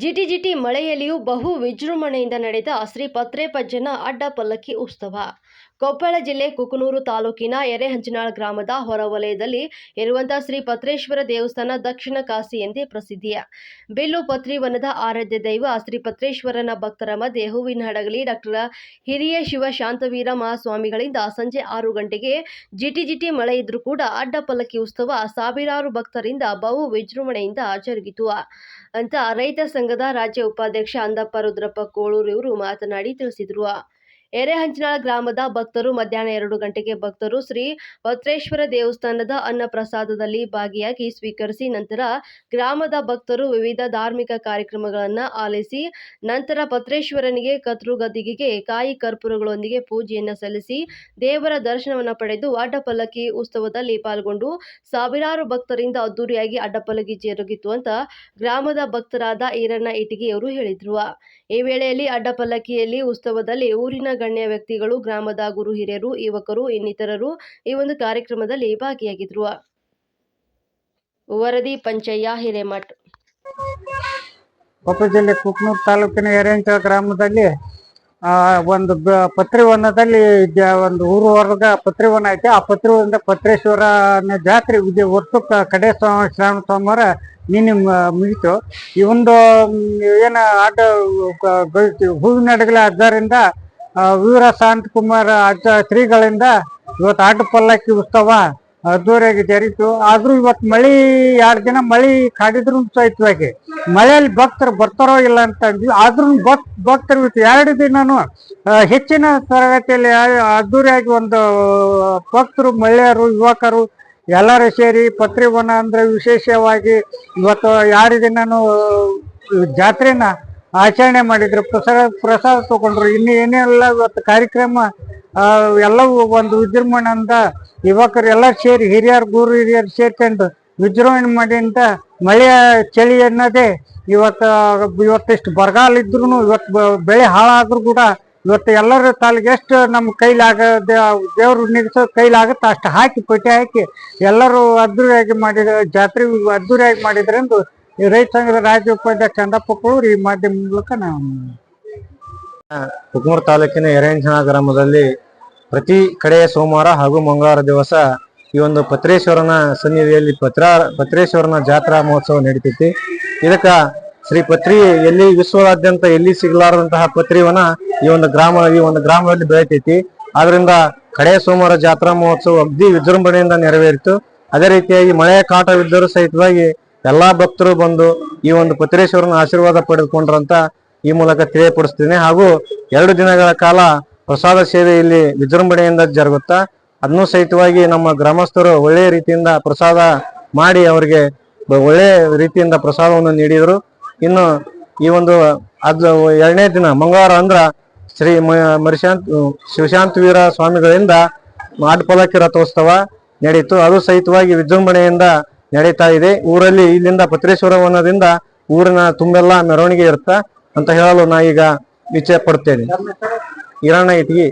ಜಿಟಿಜಿಟಿ ಮಳೆಯಲ್ಲಿಯೂ ಬಹು ವಿಜೃಂಭಣೆಯಿಂದ ನಡೆದ ಶ್ರೀ ಪತ್ರೇಪಜ್ಜನ ಅಡ್ಡ ಪಲ್ಲಕ್ಕಿ ಉತ್ಸವ. ಕೊಪ್ಪಳ ಜಿಲ್ಲೆ ಕುಕನೂರು ತಾಲೂಕಿನ ಎರೆಹಂಚನಾಳ್ ಗ್ರಾಮದ ಹೊರವಲಯದಲ್ಲಿ ಇರುವಂತಹ ಶ್ರೀ ಪತ್ರೇಶ್ವರ ದೇವಸ್ಥಾನ ದಕ್ಷಿಣ ಕಾಶಿ ಎಂದೇ ಪ್ರಸಿದ್ಧಿಯ. ಬಿಲ್ಲು ಪತ್ರಿವನದ ಆರಾಧ್ಯ ದೈವ ಶ್ರೀ ಪತ್ರೇಶ್ವರನ ಭಕ್ತರ ಮಧ್ಯೆ ಹೂವಿನ ಹಡಗಲಿ ಡಾಕ್ಟರ್ ಹಿರಿಯ ಶಿವ ಶಾಂತವೀರ ಮಹಾಸ್ವಾಮಿಗಳಿಂದ ಸಂಜೆ ಆರು ಗಂಟೆಗೆ ಜಿಟಿಜಿಟಿ ಮಳೆ ಇದ್ರೂ ಕೂಡ ಅಡ್ಡ ಪಲ್ಲಕ್ಕಿ ಉತ್ಸವ ಸಾವಿರಾರು ಭಕ್ತರಿಂದ ಬಹು ವಿಜೃಂಭಣೆಯಿಂದ ಜರುಗಿತು. ಅಂತ ರೈತ ಸಂಘದ ರಾಜ್ಯ ಉಪಾಧ್ಯಕ್ಷ ಅಂದಪ್ಪ ರುದ್ರಪ್ಪ ಕೋಳೂರು ಇವರು ಮಾತನಾಡಿ ತಿಳಿಸಿದರು. ಎರೆಹಂಚನಾಳ ಗ್ರಾಮದ ಭಕ್ತರು ಮಧ್ಯಾಹ್ನ ಎರಡು ಗಂಟೆಗೆ ಭಕ್ತರು ಶ್ರೀ ಭದ್ರೇಶ್ವರ ದೇವಸ್ಥಾನದ ಅನ್ನಪ್ರಸಾದದಲ್ಲಿ ಭಾಗಿಯಾಗಿ ಸ್ವೀಕರಿಸಿ ನಂತರ ಗ್ರಾಮದ ಭಕ್ತರು ವಿವಿಧ ಧಾರ್ಮಿಕ ಕಾರ್ಯಕ್ರಮಗಳನ್ನು ಆಲಿಸಿ ನಂತರ ಭದ್ರೇಶ್ವರನಿಗೆ ಕತ್ರುಗದಿಗೆ ಕಾಯಿ ಕರ್ಪೂರಗಳೊಂದಿಗೆ ಪೂಜೆಯನ್ನು ಸಲ್ಲಿಸಿ ದೇವರ ದರ್ಶನವನ್ನು ಪಡೆದು ಅಡ್ಡಪಲ್ಲಕ್ಕಿ ಉತ್ಸವದಲ್ಲಿ ಪಾಲ್ಗೊಂಡು ಸಾವಿರಾರು ಭಕ್ತರಿಂದ ಅದ್ದೂರಿಯಾಗಿ ಅಡ್ಡಪಲ್ಲಕ್ಕಿ ಜರುಗಿತು ಅಂತ ಗ್ರಾಮದ ಭಕ್ತರಾದ ಈರಣ್ಣ ಇಟಿಗೆಯವರು ಹೇಳಿದ್ರು. ಈ ವೇಳೆಯಲ್ಲಿ ಅಡ್ಡಪಲ್ಲಕ್ಕಿಯಲ್ಲಿ ಉತ್ಸವದಲ್ಲಿ ಊರಿನ ಗಣ್ಯ ವ್ಯಕ್ತಿಗಳು, ಗ್ರಾಮದ ಗುರು ಹಿರಿಯರು, ಯುವಕರು, ಇನ್ನಿತರರು ಈ ಒಂದು ಕಾರ್ಯಕ್ರಮದಲ್ಲಿ ಭಾಗಿಯಾಗಿದ್ರು. ವರದಿ, ಪಂಚಯ್ಯ, ಹಿರೇಮಠ್. ಕೊಪ್ಪ ಜಿಲ್ಲೆ ಕುಕ್ನೂರು ತಾಲೂಕಿನ ಎರೆಂಚ ಗ್ರಾಮದಲ್ಲಿ ಒಂದು ಪತ್ರಿವನದಲ್ಲಿ ಒಂದು ಊರು ವರ್ಗ ಪತ್ರಿವನ ಐತೆ. ಆ ಪತ್ರಿವನದ ಪತ್ರೇಶ್ವರನ ಜಾತ್ರೆ ಇದು ವರ್ಷಕ್ಕೆ ಕಡೆ ಶ್ರಾವಣ ಸೋಮವಾರ ನಿನ್ನೆ ಮುಗಿತು. ಈ ಒಂದು ಏನು ಆಟ ಹೂವಿನ ಅಡಗಲ ಆದ್ದರಿಂದ ಆ, ಶಾಂತ ಕುಮಾರ್ ಅಜ್ಜ ಶ್ರೀಗಳಿಂದ ಇವತ್ತು ಆಟ ಪಲ್ಲಕ್ಕಿ ಉತ್ಸವ ಅದ್ದೂರಿಯಾಗಿ ಜರಿತು. ಆದ್ರೂ ಇವತ್ತು ಮಳಿ ಎರಡು ದಿನ ಮಳಿ ಕಾಡಿದ್ರು ಸಹಿತವಾಗಿ ಮಳೆಯಲ್ಲಿ ಭಕ್ತರು ಬರ್ತಾರೋ ಇಲ್ಲ ಅಂತ ಅಂದ್ವಿ. ಆದ್ರೂ ಭಕ್ ಭಕ್ತರು ಇವತ್ತು ಎರಡು ದಿನನು ಹೆಚ್ಚಿನ ತರಗತಿಯಲ್ಲಿ ಅದ್ದೂರಿಯಾಗಿ ಒಂದು ಭಕ್ತರು ಮಹಿಳೆಯರು ಯುವಕರು ಎಲ್ಲರೂ ಸೇರಿ ಪತ್ರಿವನ ಅಂದ್ರೆ ವಿಶೇಷವಾಗಿ ಇವತ್ತು ಎರಡು ದಿನನು ಜಾತ್ರೆನ ಆಚರಣೆ ಮಾಡಿದ್ರು, ಪ್ರಸಾದ ಪ್ರಸಾದ ತಗೊಂಡ್ರು. ಇನ್ನು ಏನೆಲ್ಲ ಇವತ್ತು ಕಾರ್ಯಕ್ರಮ ಎಲ್ಲವೂ ಒಂದು ವಿಜೃಂಭಣೆಯಿಂದ ಯುವಕರು ಎಲ್ಲ ಸೇರಿ, ಹಿರಿಯರು, ಗುರು ಹಿರಿಯರು ಸೇರ್ಕೊಂಡು ವಿಜೃಂಭಣೆ ಮಾಡಿಂದ ಮಳೆಯ ಚಳಿ ಅನ್ನೋದೇ ಇವತ್ತು, ಇವತ್ತಿಷ್ಟು ಬರಗಾಲ ಇದ್ರು ಇವತ್ತು ಬೆಳೆ ಹಾಳಾದ್ರೂ ಕೂಡ ಇವತ್ತು ಎಲ್ಲರ ತಾಲಿಗೆ ಎಷ್ಟು ನಮ್ಮ ಕೈಲಾಗ ದೇವರು ನಿಗಿಸೋ ಕೈಲಾಗುತ್ತೆ ಅಷ್ಟು ಹಾಕಿ ಪಟ್ಟಿ ಹಾಕಿ ಎಲ್ಲರೂ ಅದ್ದೂರಿಯಾಗಿ ಮಾಡಿದ, ಜಾತ್ರೆ ಅದ್ದೂರಿಯಾಗಿ ಮಾಡಿದ್ರೆಂದು ಈ ರೈತ ಸಂಘದ ರಾಜ್ಯ ಉಪಾಧ್ಯಕ್ಷ ಚಂದಪ್ಪ ಕೋಳೂರು ಈ ಮಾಧ್ಯಮ ಮೂಲಕ ನಾವು ಕುಕನೂರು ತಾಲೂಕಿನ ಎರೆಂಜನ ಗ್ರಾಮದಲ್ಲಿ ಪ್ರತಿ ಕಡೆಯ ಸೋಮವಾರ ಹಾಗೂ ಮಂಗಳವಾರ ದಿವಸ ಈ ಒಂದು ಪತ್ರೇಶ್ವರನ ಸನ್ನಿಧಿಯಲ್ಲಿ ಪತ್ರ, ಪತ್ರೇಶ್ವರನ ಜಾತ್ರಾ ಮಹೋತ್ಸವ ನಡೀತೈತಿ. ಇದಕ್ಕ ಶ್ರೀ ಪತ್ರಿ ಎಲ್ಲಿ ವಿಶ್ವದಾದ್ಯಂತ ಎಲ್ಲಿ ಸಿಗಲಾರದಂತಹ ಪತ್ರಿವನ ಈ ಒಂದು ಗ್ರಾಮ, ಈ ಒಂದು ಗ್ರಾಮದಲ್ಲಿ ಬೆಳಿತೈತಿ. ಆದ್ರಿಂದ ಕಡೆಯ ಸೋಮವಾರ ಜಾತ್ರಾ ಮಹೋತ್ಸವ ಅಗ್ದಿ ವಿಜೃಂಭಣೆಯಿಂದ ನೆರವೇರಿತು. ಅದೇ ರೀತಿಯಾಗಿ ಮಳೆಯ ಕಾಟವಿದ್ದರೂ ಸಹಿತವಾಗಿ ಎಲ್ಲಾ ಭಕ್ತರು ಬಂದು ಈ ಒಂದು ಪತ್ರೇಶ್ವರನ ಆಶೀರ್ವಾದ ಪಡೆದುಕೊಂಡ್ರಂತ ಈ ಮೂಲಕ ತಿಳಿಯಪಡಿಸ್ತೀನಿ. ಹಾಗೂ ಎರಡು ದಿನಗಳ ಕಾಲ ಪ್ರಸಾದ ಸೇವೆ ಇಲ್ಲಿ ವಿಜೃಂಭಣೆಯಿಂದ ಜರುಗುತ್ತಾ, ಅದನ್ನು ಸಹಿತವಾಗಿ ನಮ್ಮ ಗ್ರಾಮಸ್ಥರು ಒಳ್ಳೆಯ ರೀತಿಯಿಂದ ಪ್ರಸಾದ ಮಾಡಿ ಅವರಿಗೆ ಒಳ್ಳೆಯ ರೀತಿಯಿಂದ ಪ್ರಸಾದವನ್ನು ನೀಡಿದರು. ಇನ್ನು ಈ ಒಂದು ಅದ್ ಎರಡನೇ ದಿನ ಮಂಗಳವಾರ ಅಂದ್ರ ಶ್ರೀ ಮರಿಶಾಂತ್ ಶಿವಶಾಂತ ವೀರ ಸ್ವಾಮಿಗಳಿಂದ ಮಾಟಪಲಕ್ಕಿ ರಥೋತ್ಸವ ನಡೆಯಿತು ಅದು ಸಹಿತವಾಗಿ ವಿಜೃಂಭಣೆಯಿಂದ ನಡೀತಾ ಇದೆ. ಊರಲ್ಲಿ ಇಲ್ಲಿಂದ ಪತ್ರೇಶ್ವರ ವನದಿಂದ ಊರಿನ ತುಂಬೆಲ್ಲ ಮೆರವಣಿಗೆ ಇರುತ್ತ ಅಂತ ಹೇಳಲು ನಾ ಈಗ ಇಚ್ಛೆ ಪಡ್ತೇನೆ ಹಿರಣ್ಣ ಇಟ್ಗಿ